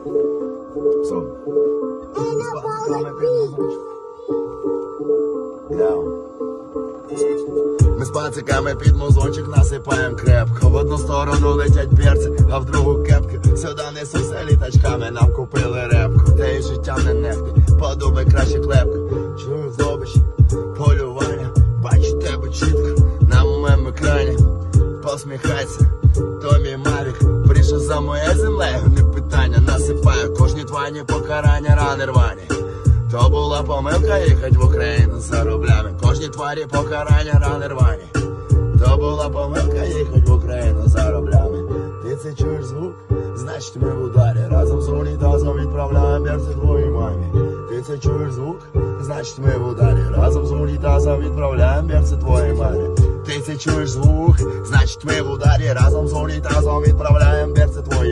Все. Ми з пациками під музичку. Яу. Ми з пациками під музончик насипаєм крепко. В одну сторону летять перці, а в другу кепки. Сюди несуться літачками, нам купили репку. Та й життя не нехти, подумай краще клепко. Чую здобич, полювання, бачу тебе чітко на моєму екрані. Посміхайся, то мій Мавік Прийшов за моє землею, твані покарання рани рвані То була помилка їхать в Україну за рублями Кожні тварі покарання рани рвані То була помилка їхать в Україну за рублями. Ти це чуєш звук? Значить ми в ударі. Разом з унітазом відправляємо берці твоїй мамі. Ти це чуєш звук? Значить ми в ударі. Разом з унітазом відправляємо берці твоїй мамі. Ти це чуєш звук? Значить ми в ударі. Разом з унітазом відправляємо берці твоїй